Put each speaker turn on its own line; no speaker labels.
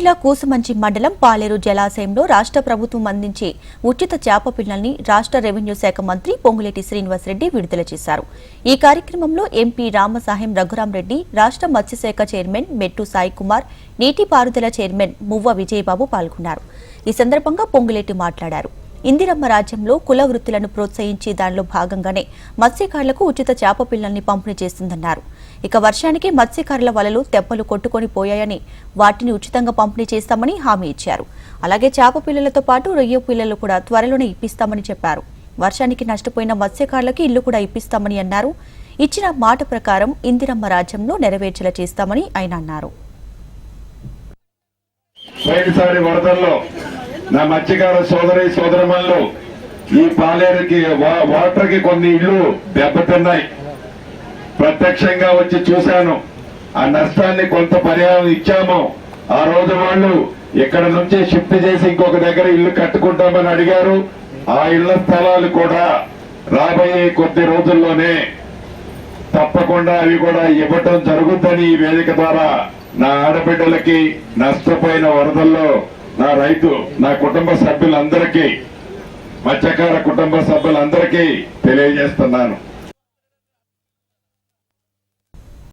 జిల్లా కూసమంచి మండలం పాలేరు జలాశయంలో రాష్ట్ర ప్రభుత్వం అందించే ఉచిత చేప పిల్లల్ని రాష్ట్ర రెవెన్యూ శాఖ మంత్రి పొంగులేటి శ్రీనివాసరెడ్డి విడుదల చేశారు. ఈ కార్యక్రమంలో ఎంపీ రామసాహెం రఘురాంరెడ్డి రాష్ట్ర మత్స్యశాఖ చైర్మన్ మెట్టు సాయి కుమార్ నీటిపారుదల చైర్మన్ మువ్వ విజయబాబు పాల్గొన్నారు. ఈ సందర్భంగా పొంగులేటి మాట్లాడారు. ఇందిరమ్మ రాజ్యంలో కుల వృత్తులను ప్రోత్సహించి దానిలో భాగంగానే మత్స్యకారులకు ఉచిత చేప పిల్లల్ని పంపిణీ చేస్తుందన్నారు. ఇక వర్షానికి మత్స్యకారుల వలలు తెప్పలు కొట్టుకొని పోయాయని వాటిని ఉచితంగా పంపిణీ చేస్తామని హామీ ఇచ్చారు. అలాగే చేప పిల్లలతో పాటు రొయ్య పిల్లలు కూడా త్వరలోనే ఇప్పిస్తామని చెప్పారు. వర్షానికి నష్టపోయిన మత్స్యకారులకు ఇల్లు కూడా ఇప్పిస్తామని అన్నారు. ఇచ్చిన మాట ప్రకారం ఇందిరమ్మ రాజ్యంలో నెరవేర్చేలా చేస్తామని ఆయన అన్నారు.
పోయినసారి వరదల్లో నా మత్స్యకార సోదరి సోదరమల్లు ఈ పాలేరుకి వా- వాటర్కి కొన్ని ఇళ్ళు దెబ్బతిన్నాయి. ప్రత్యక్షంగా వచ్చి చూశాను. ఆ నష్టాన్ని కొంత పరిహారం ఇచ్చాము. ఆ రోజు వాళ్ళు ఇక్కడ నుంచి షిఫ్ట్ చేసి ఇంకొక దగ్గర ఇల్లు కట్టుకుంటామని అడిగారు. ఆ ఇళ్ళ స్థలాలు కూడా రాబోయే కొద్ది రోజుల్లోనే తప్పకుండా అవి కూడా ఇవ్వటం జరుగుతుందని ఈ వేదిక ద్వారా నా ఆడబిడ్డలకి నష్టపోయిన వరదల్లో నా రైతు నా కుటుంబ సభ్యులందరికీ మత్స్యకార కుటుంబ సభ్యులందరికీ తెలియజేస్తున్నాను.